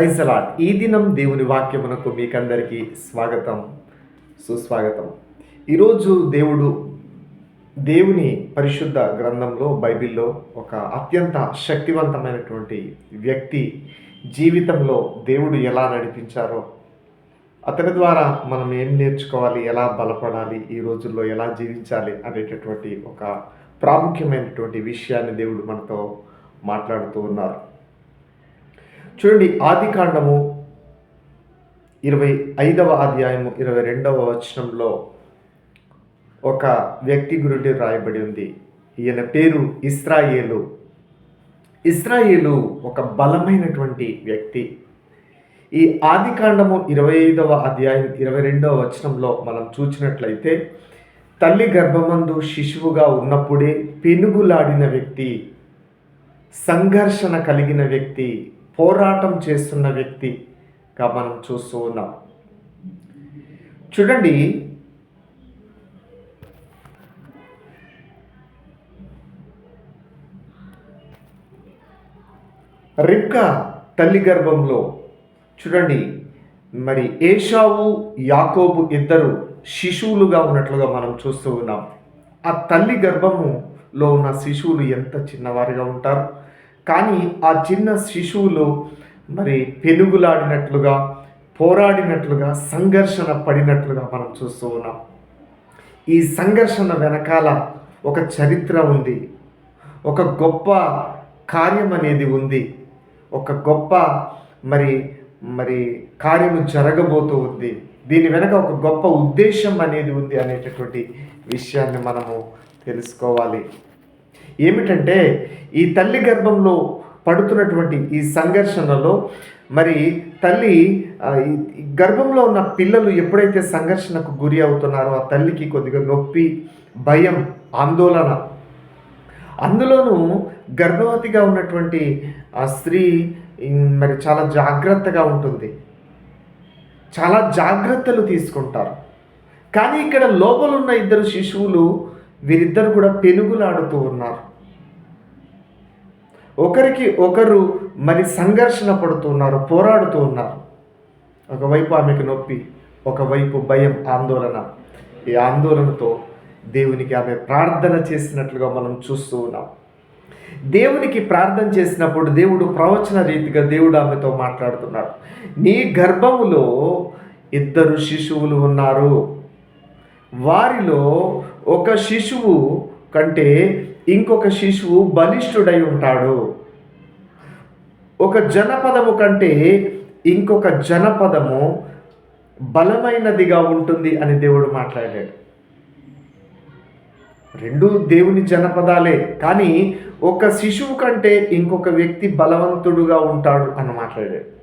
ఐసలాట్ ఈ దినం దేవుని వాక్యమునకు మీకందరికీ స్వాగతం సుస్వాగతం. ఈరోజు దేవుడు దేవుని పరిశుద్ధ గ్రంథంలో బైబిల్లో ఒక అత్యంత శక్తివంతమైనటువంటి వ్యక్తి జీవితంలో దేవుడు ఎలా నడిపించారో అతని ద్వారా మనం ఏం నేర్చుకోవాలి ఎలా బలపడాలి ఈ రోజుల్లో ఎలా జీవించాలి అనేటటువంటి ఒక ప్రాముఖ్యమైనటువంటి విషయాన్ని దేవుడు మనతో మాట్లాడుతూ ఉన్నారు. చూడండి ఆది కాండము ఇరవై ఐదవ అధ్యాయము ఇరవై రెండవ వచనంలో ఒక వ్యక్తి గురించి రాయబడి ఉంది. ఈయన పేరు ఇస్రాయేలు. ఇస్రాయేలు ఒక బలమైనటువంటి వ్యక్తి. ఈ ఆది కాండము ఇరవై ఐదవ అధ్యాయం ఇరవై రెండవ వచనంలో మనం చూసినట్లయితే తల్లి గర్భమందు శిశువుగా ఉన్నప్పుడే పెనుగులాడిన వ్యక్తి సంఘర్షణ కలిగిన వ్యక్తి పోరాటం చేస్తున్న వ్యక్తిగా మనం చూస్తూ ఉన్నాం. చూడండి. రిబ్కా తల్లి గర్భంలో. చూడండి. మరి ఏషావు యాకోబు ఇద్దరు శిశువులుగా ఉన్నట్లుగా మనం చూస్తూ ఉన్నాం. ఆ తల్లి గర్భములో ఉన్న శిశువులు ఎంత చిన్నవారిగా ఉంటారు? కానీ ఆ చిన్న శిశువులు మరి పెనుగులాడినట్లుగా పోరాడినట్లుగా సంఘర్షణ పడినట్లుగా మనం చూస్తూ ఉన్నాం. ఈ సంఘర్షణ వెనకాల ఒక చరిత్ర ఉంది. ఒక గొప్ప కార్యం అనేది ఉంది. ఒక గొప్ప మరి మరి కార్యము జరగబోతూ ఉంది. దీని వెనక ఒక గొప్ప ఉద్దేశం అనేది ఉంది అనేటటువంటి విషయాన్ని మనము తెలుసుకోవాలి. ఏమిటంటే ఈ తల్లి గర్భంలో పడుతున్నటువంటి ఈ సంఘర్షణలో మరి తల్లి గర్భంలో ఉన్న పిల్లలు ఎప్పుడైతే సంఘర్షణకు గురి అవుతున్నారో ఆ తల్లికి కొద్దిగా నొప్పి భయం ఆందోళన. అందులోనూ గర్భవతిగా ఉన్నటువంటి ఆ స్త్రీ మరి చాలా జాగ్రత్తగా ఉంటుంది. చాలా జాగ్రత్తలు తీసుకుంటారు. కానీ ఇక్కడ లోపలున్న ఇద్దరు శిశువులు వీరిద్దరు కూడా పెనుగులాడుతూ ఉన్నారు. ఒకరికి ఒకరు మరి సంఘర్షణ పడుతున్నారు పోరాడుతూ ఉన్నారు. ఒకవైపు ఆమెకు నొప్పి ఒకవైపు భయం ఆందోళన. ఈ ఆందోళనతో దేవునికి ఆమె ప్రార్థన చేసినట్లుగా మనం చూస్తూ ఉన్నాం. దేవునికి ప్రార్థన చేసినప్పుడు దేవుడు ప్రవచన రీతిగా దేవుడు ఆమెతో మాట్లాడుతున్నాడు. నీ గర్భములో ఇద్దరు శిశువులు ఉన్నారు. వారిలో ఒక శిశువు కంటే ఇంకొక శిశువు బలిష్ఠుడై ఉంటాడు. ఒక జనపదము కంటే ఇంకొక జనపదము బలమైనదిగా ఉంటుంది అని దేవుడు మాట్లాడాడు. రెండు దేవుని జనపదాలే కానీ ఒక శిశువు కంటే ఇంకొక వ్యక్తి బలవంతుడుగా ఉంటాడు అని మాట్లాడాడు.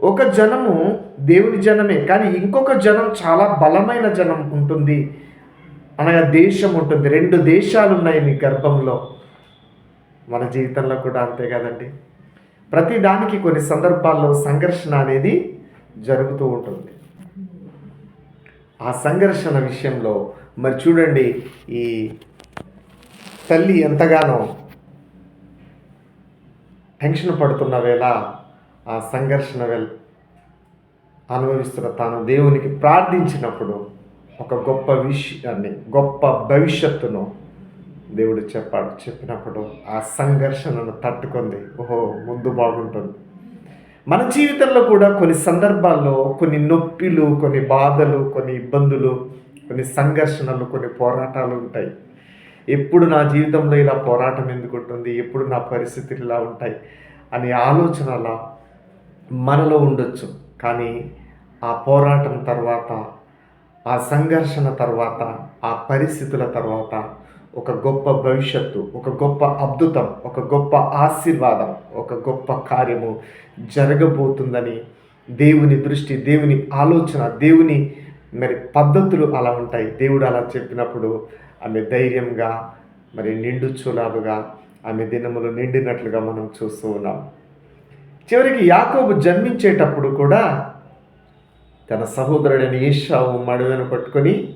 ఒక జనము దేవుని జనమే కానీ ఇంకొక జనం చాలా బలమైన జనం ఉంటుంది. అనగా దేశం ఉంటుంది. రెండు దేశాలు ఉన్నాయి నీ గర్భంలో. మన జీవితంలో కూడా అంతే కదండి. ప్రతి దానికి కొన్ని సందర్భాల్లో సంఘర్షణ అనేది జరుగుతూ ఉంటుంది. ఆ సంఘర్షణ విషయంలో మరి చూడండి ఈ తల్లి ఎంతగానో టెన్షన్ పడుతున్న వేళ ఆ సంఘర్షణ వెల్ అనుభవిస్తున్న తాను దేవునికి ప్రార్థించినప్పుడు ఒక గొప్ప విషయాన్ని గొప్ప భవిష్యత్తును దేవుడు చెప్పాడు. చెప్పినప్పుడు ఆ సంఘర్షణను తట్టుకుంది. ఓహో ముందు బాగుంటుంది. మన జీవితంలో కూడా కొన్ని సందర్భాల్లో కొన్ని నొప్పిలు కొన్ని బాధలు కొన్ని ఇబ్బందులు కొన్ని సంఘర్షణలు కొన్ని పోరాటాలు ఉంటాయి. ఎప్పుడు నా జీవితంలో ఇలా పోరాటం ఎందుకు ఉంటుంది? ఎప్పుడు నా పరిస్థితులు ఇలా ఉంటాయి? అనే ఆలోచన అలా మనలో ఉండొచ్చు. కానీ ఆ పోరాటం తర్వాత ఆ సంఘర్షణ తర్వాత ఆ పరిస్థితుల తర్వాత ఒక గొప్ప భవిష్యత్తు ఒక గొప్ప అద్భుతం ఒక గొప్ప ఆశీర్వాదం ఒక గొప్ప కార్యము జరగబోతుందని దేవుని దృష్టి దేవుని ఆలోచన దేవుని మరి పద్ధతులు అలా ఉంటాయి. దేవుడు అలా చెప్పినప్పుడు ఆమె ధైర్యంగా మరి నిండు చూలాలుగా ఆమె దినములు నిండినట్లుగా మనం చూస్తూ ఉన్నాం. చివరికి యాకోబు జన్మించేటప్పుడు కూడా తన సహోదరుడైన ఈశావు మడువెను పట్టుకొని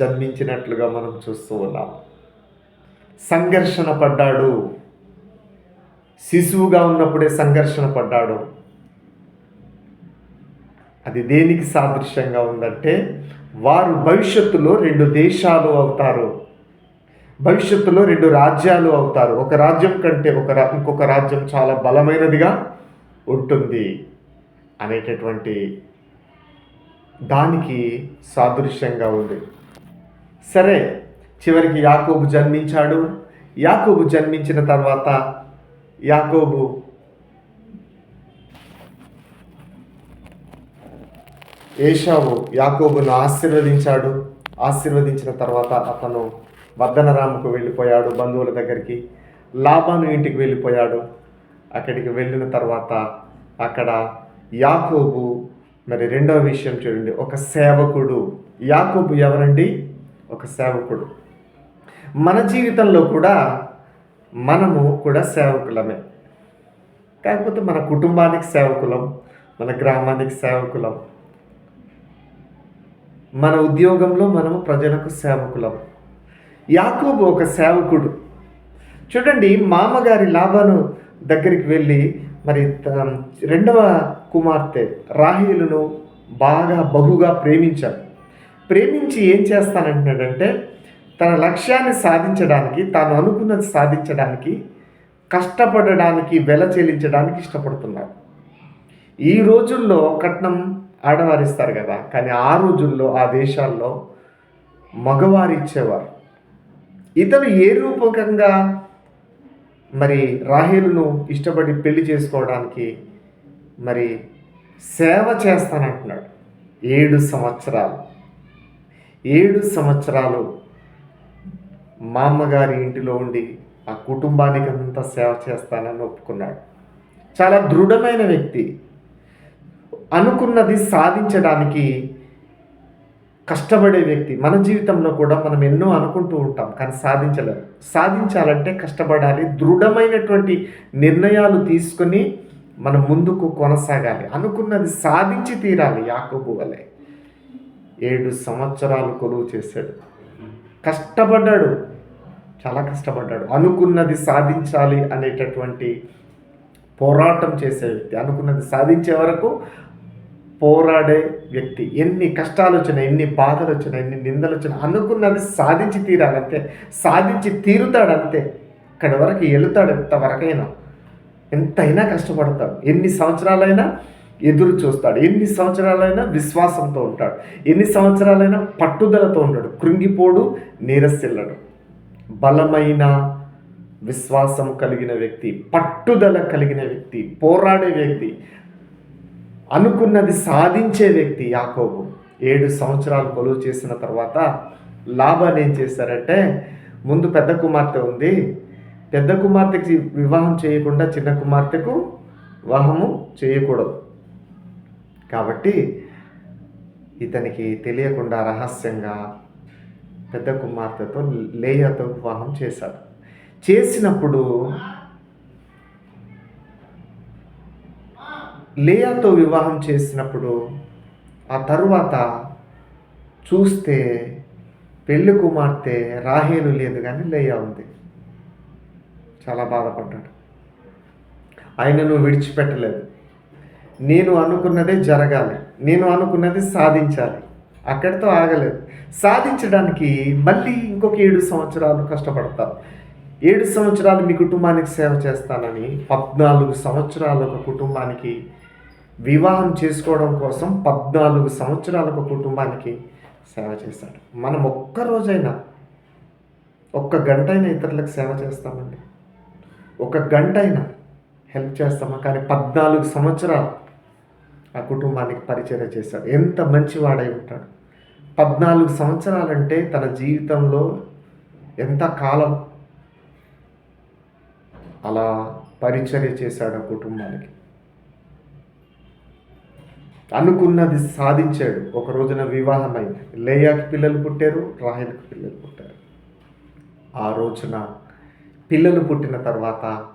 జన్మించినట్లుగా మనం చూస్తూ ఉన్నాం. సంఘర్షణ పడ్డాడు. శిశువుగా ఉన్నప్పుడే సంఘర్షణ పడ్డాడు. అది దేనికి సాదృశ్యంగా ఉందంటే వారు భవిష్యత్తులో రెండు దేశాలు అవుతారు. భవిష్యత్తులో రెండు రాజ్యాలు అవుతారు. ఒక రాజ్యం కంటే ఒక రా ఇంకొక రాజ్యం చాలా బలమైనదిగా ఉంటుంది అనేటటువంటి దానికి సాదృశ్యంగా ఉంది. సరే చివరికి యాకోబు జన్మించాడు. యాకోబు జన్మించిన తర్వాత యాకోబు ఏషావు యాకోబును ఆశీర్వదించాడు. ఆశీర్వదించిన తర్వాత అతను వద్దనరాముకు వెళ్ళిపోయాడు బంధువుల దగ్గరికి. లాభాను ఇంటికి వెళ్ళిపోయాడు. అక్కడికి వెళ్ళిన తర్వాత అక్కడ యాకోబు మరి రెండవ విషయం చూడండి. ఒక సేవకుడు. యాకోబు ఎవరండి? ఒక సేవకుడు. మన జీవితంలో కూడా మనము కూడా సేవకులమే. కాకపోతే మన కుటుంబానికి సేవకులం మన గ్రామానికి సేవకులం. మన ఉద్యోగంలో మనము ప్రజలకు సేవకులం. యాకోబు ఒక సేవకుడు. చూడండి మామగారి లాభాను దగ్గరికి వెళ్ళి మరి రెండవ కుమార్తె రాహీలును బాగా బహుగా ప్రేమించాడు. ప్రేమించి ఏం చేస్తానంటున్నాడంటే తన లక్ష్యాన్ని సాధించడానికి తాను అనుకున్నది సాధించడానికి కష్టపడడానికి వెల చెల్లించడానికి ఇష్టపడుతున్నాడు. ఈ రోజుల్లో కట్నం ఆడవారిస్తారు కదా కానీ ఆ రోజుల్లో ఆ దేశాల్లో మగవారు ఇచ్చేవారు. ఇతను ఏ రూపకంగా మరి రాహేలును ఇష్టపడి పెళ్ళి చేసుకోవడానికి మరి సేవ చేస్తానంటున్నాడు. ఏడు సంవత్సరాలు. ఏడు సంవత్సరాలు మా అమ్మగారి ఇంటిలో ఉండి ఆ కుటుంబానికి అంతా సేవ చేస్తానని ఒప్పుకున్నాడు. చాలా దృఢమైన వ్యక్తి. అనుకున్నది సాధించడానికి కష్టపడే వ్యక్తి. మన జీవితంలో కూడా మనం ఎన్నో అనుకుంటూ ఉంటాం కానీ సాధించలేరు సాధించాలంటే కష్టపడాలి. దృఢమైనటువంటి నిర్ణయాలు తీసుకొని మనం ముందుకు కొనసాగాలి. అనుకున్నది సాధించి తీరాలి యాకోబు వలె. ఏడు సంవత్సరాలు కొలువు చేశాడు. కష్టపడ్డాడు. చాలా కష్టపడ్డాడు. అనుకున్నది సాధించాలి అనేటటువంటి పోరాటం చేసే వ్యక్తి. అనుకున్నది సాధించే వరకు పోరాడే వ్యక్తి. ఎన్ని కష్టాలు వచ్చినా ఎన్ని బాధలు వచ్చినా ఎన్ని నిందలు వచ్చినా అనుకున్నది సాధించి తీరాలంతే. సాధించి తీరుతాడంతే. ఇక్కడి వరకు వెళుతాడు ఎంతవరకైనా ఎంతైనా కష్టపడతాడు. ఎన్ని సంవత్సరాలైనా ఎదురు చూస్తాడు. ఎన్ని సంవత్సరాలైనా విశ్వాసంతో ఉంటాడు. ఎన్ని సంవత్సరాలైనా పట్టుదలతో ఉంటాడు కృంగిపోడు నీరసిల్లడు. బలమైన విశ్వాసం కలిగిన వ్యక్తి పట్టుదల కలిగిన వ్యక్తి పోరాడే వ్యక్తి అనుకున్నది సాధించే వ్యక్తి యాకోబు. ఏడు సంవత్సరాలు కొలువు చేసిన తర్వాత లాభాన్ని ఏం చేశారంటే ముందు పెద్ద కుమార్తె ఉంది. పెద్ద కుమార్తెకి వివాహం చేయకుండా చిన్న కుమార్తెకు వివాహము చేయకూడదు. కాబట్టి ఇతనికి తెలియకుండా రహస్యంగా పెద్ద కుమార్తెతో లేయతో వివాహం చేశాడు. చేసినప్పుడు లేయాతో వివాహం చేసినప్పుడు ఆ తరువాత చూస్తే పెళ్ళి కుమార్తె రాహేలు లేదు కానీ లేయా ఉంది. చాలా బాధపడ్డాడు. ఆయనను విడిచిపెట్టలేదు. నేను అనుకున్నదే జరగాలి. నేను అనుకున్నది సాధించాలి. అక్కడితో ఆగలేదు. సాధించడానికి మళ్ళీ ఇంకొక ఏడు సంవత్సరాలు కష్టపడతాను ఏడు సంవత్సరాలు మీ కుటుంబానికి సేవ చేస్తానని పద్నాలుగు సంవత్సరాలు ఒక కుటుంబానికి వివాహం చేసుకోవడం కోసం పద్నాలుగు సంవత్సరాలు ఒక కుటుంబానికి సేవ చేశాడు. మనం ఒక్క రోజైనా ఒక్క గంట అయినా ఇతరులకు సేవ చేస్తామండి. ఒక గంట అయినా హెల్ప్ చేస్తామా? కానీ పద్నాలుగు సంవత్సరాలు ఆ కుటుంబానికి పరిచయం చేశాడు. ఎంత మంచివాడై ఉంటాడు. పద్నాలుగు సంవత్సరాలంటే తన జీవితంలో ఎంత కాలం అలా పరిచర్య చేశాడు ఆ కుటుంబానికి. అనుకున్నది సాధించాడు. ఒక రోజున వివాహమై లేయాకి పిల్లలు పుట్టారు రాహిల్కి పిల్లలు పుట్టారు. ఆ రోజున పిల్లలు పుట్టిన తర్వాత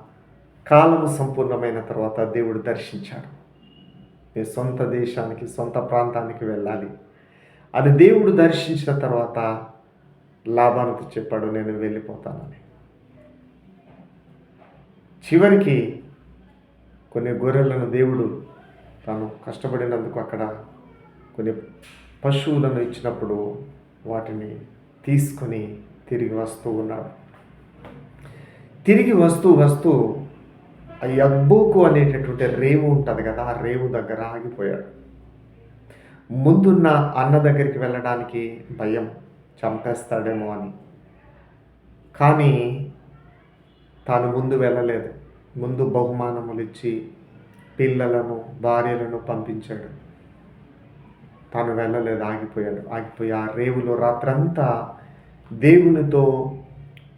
కాలము సంపూర్ణమైన తర్వాత దేవుడు దర్శించాడు. నీ సొంత దేశానికి సొంత ప్రాంతానికి వెళ్ళాలి. అది దేవుడు దర్శించిన తర్వాత లాభానికి చెప్పాడు నేను వెళ్ళిపోతానని. చివరికి కొన్ని గొర్రెలను దేవుడు తాను కష్టపడినందుకు అక్కడ కొన్ని పశువులను ఇచ్చినప్పుడు వాటిని తీసుకొని తిరిగి వస్తూ ఉన్నాడు. తిరిగి వస్తూ వస్తూ ఆ యబ్బోకు అనేటటువంటి రేవు ఉంటుంది కదా ఆ రేవు దగ్గర ఆగిపోయాడు. ముందున్న అన్న దగ్గరికి వెళ్ళడానికి భయం చంపేస్తాడేమో అని. కానీ తాను ముందు వెళ్ళలేదు. ముందు బహుమానములు ఇచ్చి పిల్లలను భార్యలను పంపించాడు. తాను వెళ్ళలేదు ఆగిపోయాడు. ఆగిపోయి ఆ రేవులో రాత్రంతా దేవునితో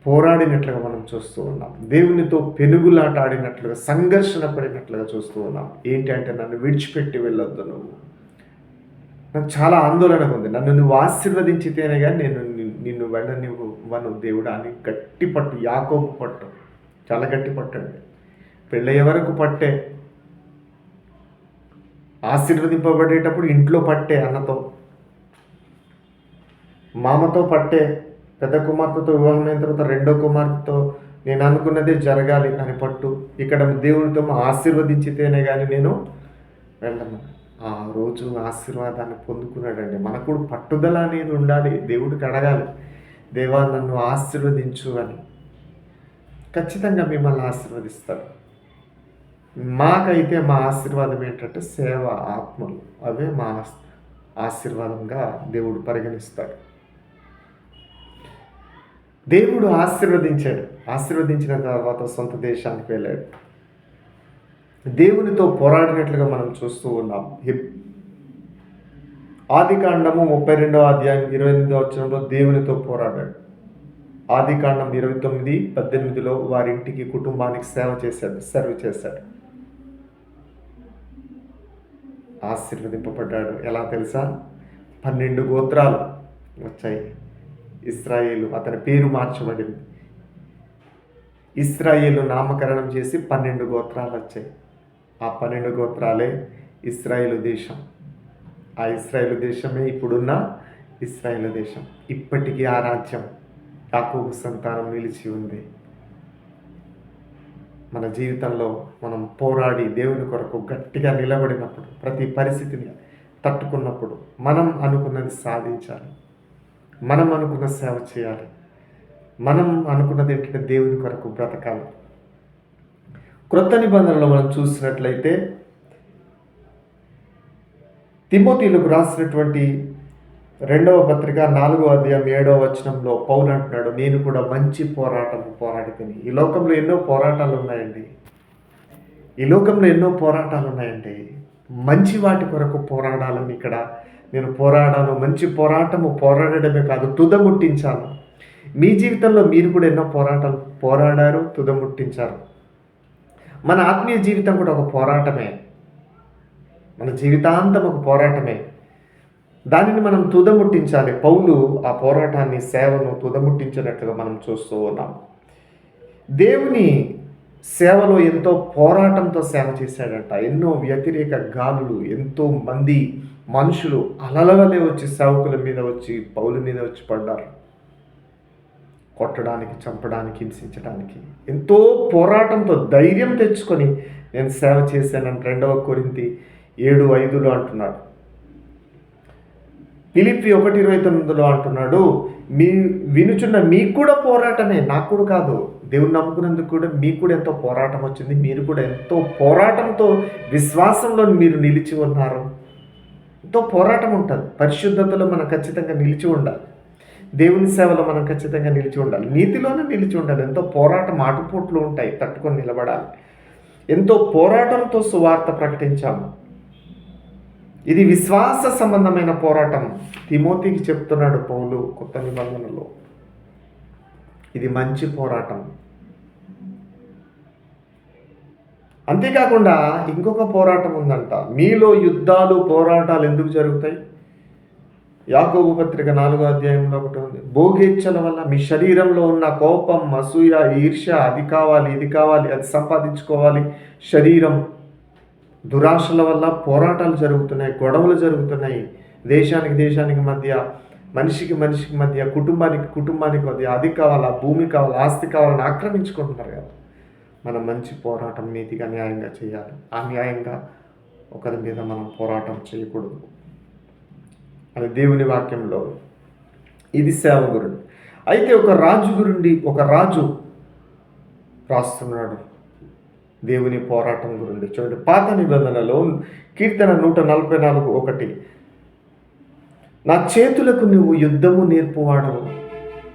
పోరాడినట్లుగా మనం చూస్తూ ఉన్నాం. దేవునితో పెనుగులాట ఆడినట్లుగా సంఘర్షణ పడినట్లుగా చూస్తూ ఉన్నాం. ఏంటి అంటే నన్ను విడిచిపెట్టి వెళ్ళొద్దు నువ్వు. నాకు చాలా ఆందోళనగా ఉంది. నన్ను నువ్వు ఆశీర్వదించితేనే కానీ నేను నిన్ను- నిన్ను వెళ్ళనివ్వను దేవుడా అని గట్టి పట్టు యాకోపు పట్టు. చాలా గట్టి పట్టండి పెళ్ళయ్యే వరకు పట్టే. ఆశీర్వదింపబడేటప్పుడు ఇంట్లో పట్టే అన్నతో. మామతో పట్టే. పెద్ద కుమార్తెతో వివాహమైన తర్వాత రెండో కుమార్తెతో నేను అనుకున్నదే జరగాలి అని పట్టు. ఇక్కడ దేవునితో ఆశీర్వదించితేనే కానీ నేను వెళ్ళను. ఆ రోజు ఆశీర్వాదాన్ని పొందుకున్నాడండి. మనకు కూడా పట్టుదల అనేది ఉండాలి. దేవుడికి అడగాలి. దేవా నన్ను ఆశీర్వదించు అని. ఖచ్చితంగా మిమ్మల్ని ఆశీర్వదిస్తాడు. మాకైతే మా ఆశీర్వాదం ఏంటంటే సేవ ఆత్మలు. అవే మా ఆశీర్వాదంగా దేవుడు పరిగణిస్తాడు. దేవుడు ఆశీర్వదించాడు. ఆశీర్వదించిన తర్వాత సొంత దేశానికి వెళ్ళాడు. దేవునితో పోరాడినట్లుగా మనం చూస్తూ ఉన్నాం. ఆది కాండము ముప్పై రెండవ అధ్యాయం ఇరవై ఎనిమిదో వచ్చినంలో దేవునితో పోరాడాడు. ఆది కాండం ఇరవై తొమ్మిది పద్దెనిమిదిలో వారింటికి కుటుంబానికి సేవ చేశాడు సర్వ్ చేశాడు. ఆశీర్వదింపబడ్డాడు. ఎలా తెలుసా? పన్నెండు గోత్రాలు వచ్చాయి. ఇస్రాయేలు అతని పేరు మార్చబడింది. ఇస్రాయేలు నామకరణం చేసి పన్నెండు గోత్రాలు వచ్చాయి. ఆ పన్నెండు గోత్రాలే ఇస్రాయేలు దేశం. ఆ ఇస్రాయేలు దేశమే ఇప్పుడున్న ఇస్రాయేల్ దేశం. ఇప్పటికీ ఆ రాజ్యం యాకోబు సంతానం నిలిచి ఉంది. మన జీవితంలో మనం పోరాడి దేవుని కొరకు గట్టిగా నిలబడినప్పుడు ప్రతి పరిస్థితిని తట్టుకున్నప్పుడు మనం అనుకున్నది సాధించాలి. మనం అనుకున్న సేవ చేయాలి. మనం అనుకున్నది ఏంటంటే దేవుని కొరకు బ్రతకాలి. క్రొత్త నిబంధనలో మనం చూసినట్లయితే తిమోతిలకు రాసినటువంటి రెండవ పత్రిక నాలుగో అధ్యాయం ఏడవ వచనంలో పౌలు అంటున్నాడు నేను కూడా మంచి పోరాటం పోరాడుతుంది ఈ లోకంలో ఎన్నో పోరాటాలు ఉన్నాయండి. ఈ లోకంలో ఎన్నో పోరాటాలు ఉన్నాయండి. మంచి వాటి కొరకు పోరాడాలని ఇక్కడ నేను పోరాడాను. మంచి పోరాటము పోరాడడమే కాదు తుదముట్టించాను మీ జీవితంలో మీరు కూడా ఎన్నో పోరాటాలు పోరాడారు తుదముట్టించారు మన ఆత్మీయ జీవితం కూడా ఒక పోరాటమే. మన జీవితాంతం ఒక పోరాటమే. దానిని మనం తుదముట్టించాలి పౌలు ఆ పోరాటాన్ని సేవను తుదముట్టించినట్లుగా మనం చూస్తూ ఉన్నాం. దేవుని సేవలో ఎంతో పోరాటంతో సేవ చేశాడంట. ఎన్నో వ్యతిరేక గాలులు ఎంతో మంది మనుషులు అలలవలే వచ్చి సేవకుల మీద వచ్చి పౌల మీద వచ్చి పడ్డారు. కొట్టడానికి చంపడానికి హింసించడానికి. ఎంతో పోరాటంతో ధైర్యం తెచ్చుకొని నేను సేవ చేశానని రెండవ కొరింతి ఏడు ఐదులో అంటున్నాడు. పిలిపి ఒకటి ఇరవై తొమ్మిదిలో అంటున్నాడు మీ వినుచున్న మీకు కూడా పోరాటమే నాకు కూడా కాదు. దేవుని నమ్ముకున్నందుకు కూడా మీకు కూడా ఎంతో పోరాటం వచ్చింది. మీరు కూడా ఎంతో పోరాటంతో విశ్వాసంలో మీరు నిలిచి ఉన్నారు. ఎంతో పోరాటం ఉంటుంది. పరిశుద్ధతలో మనం ఖచ్చితంగా నిలిచి ఉండాలి. దేవుని సేవలో మనం ఖచ్చితంగా నిలిచి ఉండాలి. నీతిలోనే నిలిచి ఉండాలి. ఎంతో పోరాటం ఆటుపోట్లు ఉంటాయి. తట్టుకొని నిలబడాలి. ఎంతో పోరాటంతో సువార్త ప్రకటించాము. ఇది విశ్వాస సంబంధమైన పోరాటం. తిమోతికి చెప్తున్నాడు పౌలు కొత్త నిబంధనలో. ఇది మంచి పోరాటం. అంతేకాకుండా ఇంకొక పోరాటం ఉందంట. మీలో యుద్ధాలు పోరాటాలు ఎందుకు జరుగుతాయి? యాకోబు పత్రిక నాలుగో అధ్యాయంలో ఒకటి ఉంది. భోగేచ్ఛల వల్ల మీ శరీరంలో ఉన్న కోపం అసూయ ఈర్ష్య అది కావాలి ఇది కావాలి అది సంపాదించుకోవాలి. శరీరం దురాశల వల్ల పోరాటాలు జరుగుతున్నాయి గొడవలు జరుగుతున్నాయి. దేశానికి దేశానికి మధ్య మనిషికి మనిషికి మధ్య కుటుంబానికి కుటుంబానికి మధ్య అది కావాలా భూమి కావాలా ఆస్తి కావాలని ఆక్రమించుకుంటున్నారు కదా. మనం మంచి పోరాటం నీతిగా న్యాయంగా చేయాలి. ఆ న్యాయంగా ఒకరి మీద మనం పోరాటం చేయకూడదు. అది దేవుని వాక్యంలో. ఇది సేవ గురుండి అయితే ఒక రాజు గురుండి ఒక రాజు రాస్తున్నాడు. దేవుని పోరాటం గురించి చూడండి పాత నిబంధనలో కీర్తన నూట నలభై నాలుగు ఒకటి. నా చేతులకు నువ్వు యుద్ధము నేర్పువాడవు.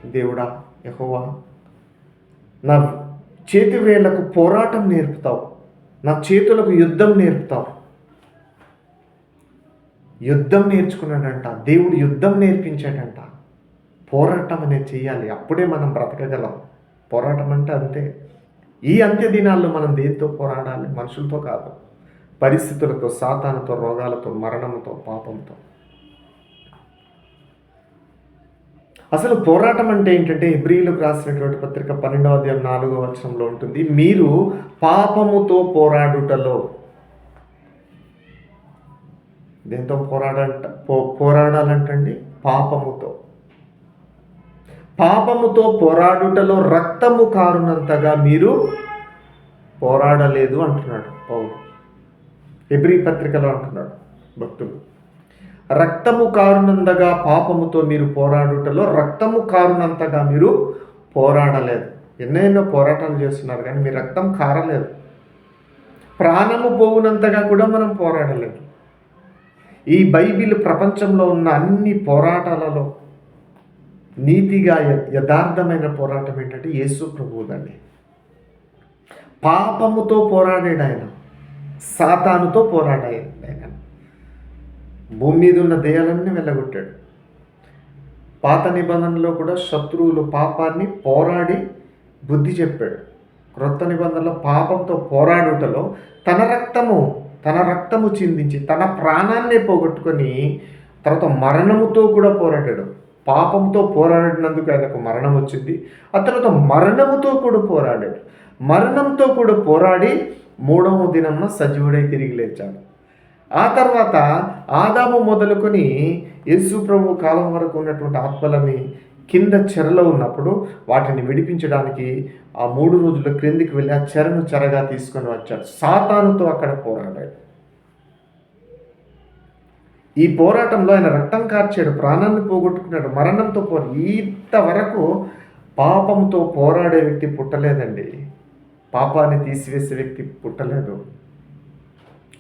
దేవుడా యహోవా నా చేతి వేళ్ళకు పోరాటం నేర్పుతావు. నా చేతులకు యుద్ధం నేర్పుతావు. యుద్ధం నేర్చుకున్నాడంట. దేవుడు యుద్ధం నేర్పించాడంట. పోరాటం అనేది చేయాలి. అప్పుడే మనం బ్రతకగలం. పోరాటం అంటే అంతే. ఈ అంత్య దినాల్లో మనం దేంతో పోరాడాలి? మనుషులతో కాదు. పరిస్థితులతో సాతానతో రోగాలతో మరణంతో పాపంతో అసలు పోరాటం అంటే ఏంటంటే ఎబ్రిలకు రాసినటువంటి పత్రిక పన్నెండవ అధ్యాయం నాలుగో వచనంలో ఉంటుంది మీరు పాపముతో పోరాడుటలో. దేంతో పోరాడంట? పో పోరాడాలంటండి? పాపముతో. పాపముతో పోరాడుటలో రక్తము కారునంతగా మీరు పోరాడలేదు అంటున్నాడు పౌరు ఎబ్రి పత్రికలో అంటున్నాడు భక్తులు. రక్తము కారునంతగా పాపముతో మీరు పోరాడుటలో రక్తము కారునంతగా మీరు పోరాడలేదు. ఎన్నెన్నో పోరాటాలు చేస్తున్నారు కానీ మీ రక్తం కారలేదు. ప్రాణము పోవునంతగా కూడా మనం పోరాడలేదు. ఈ బైబిల్ ప్రపంచంలో ఉన్న అన్ని పోరాటాలలో నీతిగా యథార్థమైన పోరాటం ఏంటంటే యేసు ప్రభువుదండి. పాపముతో పోరాడాడు ఆయన. సాతానుతో పోరాడాయి భూమి మీద ఉన్న దెయ్యాలన్నీ వెళ్ళగొట్టాడు. పాత నిబంధనలో కూడా శత్రువులు పాపాన్ని పోరాడి బుద్ధి చెప్పాడు. క్రొత్త నిబంధనలో పాపంతో పోరాడుటలో తన రక్తము తన రక్తము చిందించి తన ప్రాణాన్నే పోగొట్టుకొని తర్వాత మరణముతో కూడా పోరాడాడు. పాపంతో పోరాడినందుకు ఆయనకు మరణం వచ్చింది. ఆ తర్వాత మరణముతో కూడా పోరాడాడు. మరణంతో కూడా పోరాడి మూడవ దినమున సజీవుడై తిరిగి లేచాడు. ఆ తర్వాత ఆదాము మొదలుకొని యేసు ప్రభు కాలం వరకు ఉన్నటువంటి ఆత్మలని కింద చెరలో ఉన్నప్పుడు వాటిని విడిపించడానికి ఆ మూడు రోజుల క్రిందికి వెళ్ళి ఆ చెరను చెరగా తీసుకొని వచ్చాడు. సాతానుతో అక్కడ పోరాడాడు. ఈ పోరాటంలో ఆయన రక్తం కార్చాడు ప్రాణాన్ని పోగొట్టుకున్నాడు మరణంతో పో ఇంతవరకు పాపంతో పోరాడే వ్యక్తి పుట్టలేదండి. పాపాన్ని తీసివేసే వ్యక్తి పుట్టలేదు.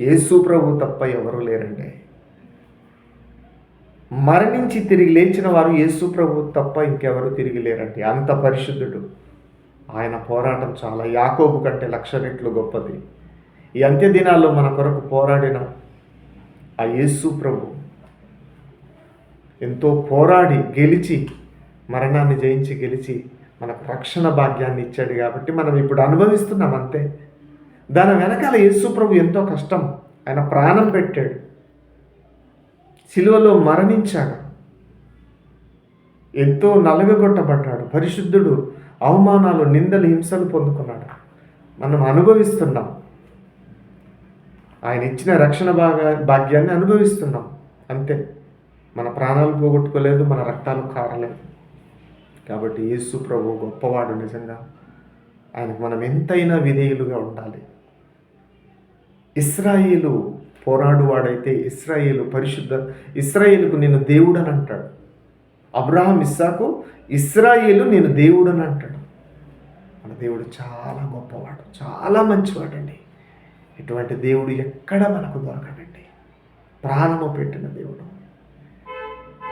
యేసు ప్రభు తప్ప ఎవరు లేరండి. మరణించి తిరిగి లేచిన వారు యేసు ప్రభు తప్ప ఇంకెవరు తిరిగి లేరండి. అంత పరిశుద్ధుడు. ఆయన పోరాటం చాలా యాకోబు కంటే లక్ష రెట్లు గొప్పది. ఈ అంత్య దినాల్లో మన కొరకు పోరాడిన ఆ యేసు ప్రభు ఎంతో పోరాడి గెలిచి మరణాన్ని జయించి గెలిచి మనకు రక్షణ భాగ్యాన్ని ఇచ్చాడు కాబట్టి మనం ఇప్పుడు అనుభవిస్తున్నాం అంతే. దాని వెనకాల యేసుప్రభు ఎంతో కష్టం. ఆయన ప్రాణం పెట్టాడు. సిలువలో మరణించాడు. ఎంతో నలగగొట్టబడ్డాడు. పరిశుద్ధుడు అవమానాలు నిందలు హింసలు పొందుకున్నాడు. మనం అనుభవిస్తున్నాం. ఆయన ఇచ్చిన రక్షణ భాగా భాగ్యాన్ని అనుభవిస్తున్నాం. అంతే. మన ప్రాణాలు పోగొట్టుకోలేదు మన రక్తాలు కారలేదు. కాబట్టి యేసు ప్రభు గొప్పవాడు నిజంగా. ఆయనకు మనం ఎంతైనా విధేయులుగా ఉండాలి. ఇస్రాయేలు పోరాడువాడైతే ఇస్రాయేలు పరిశుద్ధ ఇస్రాయేలుకు నేను దేవుడని అంటాడు అబ్రహాం ఇస్సాకు ఇస్రాయేలు నేను దేవుడని అంటాడు మన దేవుడు చాలా గొప్పవాడు చాలా మంచివాడండి. ఇటువంటి దేవుడు ఎక్కడ మనకు దొరకడండి. ప్రాణము పెట్టిన దేవుడు.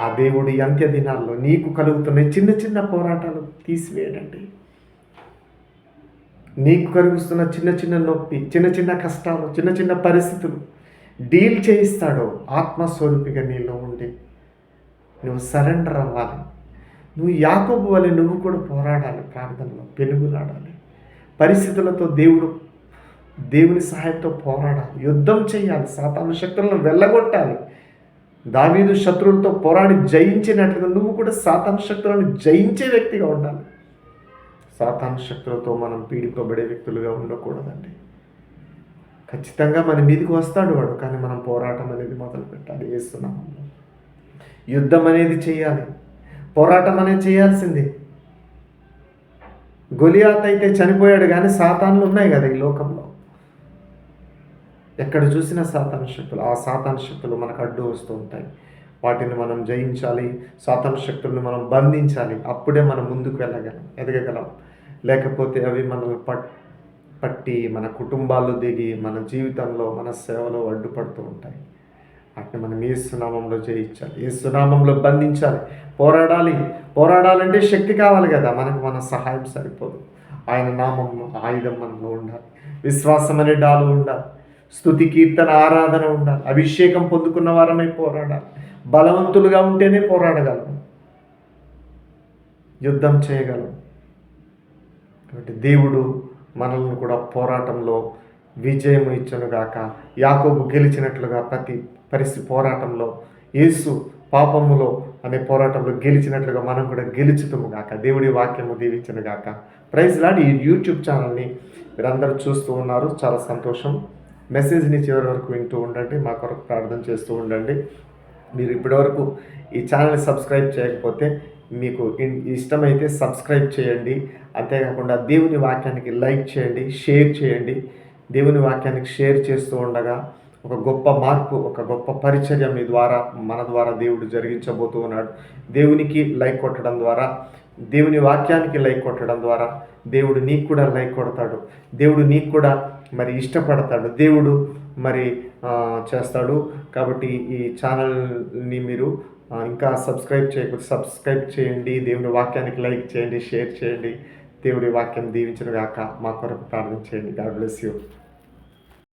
ఆ దేవుడు అంత్య దినాల్లో నీకు కలుగుతున్న చిన్న చిన్న పోరాటాలు తీసివేయడండి నీకు కరుగుస్తున్న చిన్న చిన్న నొప్పి చిన్న చిన్న కష్టాలు చిన్న చిన్న పరిస్థితులు డీల్ చేయిస్తాడో ఆత్మస్వరూపిగా నీలో ఉండి. నువ్వు సరెండర్ అవ్వాలి. నువ్వు యాకోబు వలె నువ్వు కూడా పోరాడాలి ప్రార్థనలో పెనుగులాడాలి. పరిస్థితులతో దేవుడు దేవుని సహాయంతో పోరాడాలి. యుద్ధం చేయాలి. సాతాను శక్తులను వెళ్ళగొట్టాలి. దావీదు శత్రువులతో పోరాడి జయించినట్లుగా నువ్వు కూడా సాతాను శక్తులను జయించే వ్యక్తిగా ఉండాలి. సాతాన్ శక్తులతో మనం పీడిపబడే వ్యక్తులుగా ఉండకూడదండి. ఖచ్చితంగా మన మీదకి వస్తాడు వాడు కానీ మనం పోరాటం అనేది మొదలు పెట్టాలి వేస్తున్నాము యుద్ధం అనేది చేయాలి. పోరాటం అనేది చేయాల్సిందే. గొలియాత్ అయితే చనిపోయాడు కానీ సాతాన్లు ఉన్నాయి కదా ఈ లోకంలో. ఎక్కడ చూసినా సాతాన శక్తులు ఆ సాతాన శక్తులు మనకు అడ్డు వస్తూ ఉంటాయి. వాటిని మనం జయించాలి సాతాన శక్తులను మనం బంధించాలి అప్పుడే మనం ముందుకు వెళ్ళగలం ఎదగగలం. లేకపోతే అవి మనల్ని పట్ పట్టి మన కుటుంబాల్లో దిగి మన జీవితంలో మన సేవలో అడ్డుపడుతూ ఉంటాయి. వాటిని మనం ఏ సునామంలో చేయించాలి ఏ సునామంలో బంధించాలి. పోరాడాలి. పోరాడాలంటే శక్తి కావాలి కదా. మనకు మన సహాయం సరిపోదు. ఆయన నామం ఆయుధం మనలో ఉండాలి. విశ్వాసం అనే డాలు ఉండాలి. స్థుతి కీర్తన ఆరాధన ఉండాలి. అభిషేకం పొందుకున్న వారమై పోరాడాలి. బలవంతులుగా ఉంటేనే పోరాడగలం. యుద్ధం చేయగలం. కాబట్టి దేవుడు మనల్ని కూడా పోరాటంలో విజయం ఇచ్చనుగాక. యాకోబు గెలిచినట్లుగా ప్రతి పరిస్థితి పోరాటంలో యేసు పాపములో అనే పోరాటంలో గెలిచినట్లుగా మనం కూడా గెలుచుతాము గాక దేవుడి వాక్యము దీవించను గాక ప్రైజ్ లాంటి ఈ యూట్యూబ్ ఛానల్ని మీరందరూ చూస్తూ ఉన్నారు. చాలా సంతోషం. మెసేజ్ని చివరి వరకు వింటూ ఉండండి. మా కొరకు ప్రార్థన చేస్తూ ఉండండి. మీరు ఇప్పటివరకు ఈ ఛానల్ని సబ్స్క్రైబ్ చేయకపోతే మీకు ఇష్టమైతే సబ్స్క్రైబ్ చేయండి. అంతేకాకుండా దేవుని వాక్యానికి లైక్ చేయండి షేర్ చేయండి. దేవుని వాక్యానికి షేర్ చేస్తూ ఉండగా ఒక గొప్ప మార్పు ఒక గొప్ప పరిచర్య మీ ద్వారా మన ద్వారా దేవుడు జరిగించబోతూ ఉన్నాడు. దేవునికి లైక్ కొట్టడం ద్వారా దేవుని వాక్యానికి లైక్ కొట్టడం ద్వారా దేవుడు నీకు కూడా లైక్ కొడతాడు. దేవుడు నీకు కూడా మరి ఇష్టపడతాడు. దేవుడు మరి చేస్తాడు. కాబట్టి ఈ ఛానల్ని మీరు ఇంకా సబ్స్క్రైబ్ చేయకపోతే సబ్స్క్రైబ్ చేయండి. దేవుని వాక్యానికి లైక్ చేయండి షేర్ చేయండి. దేవుడి వాక్యం దీవించను గాక మా కొరకు ప్రార్థన చేయండి. God bless you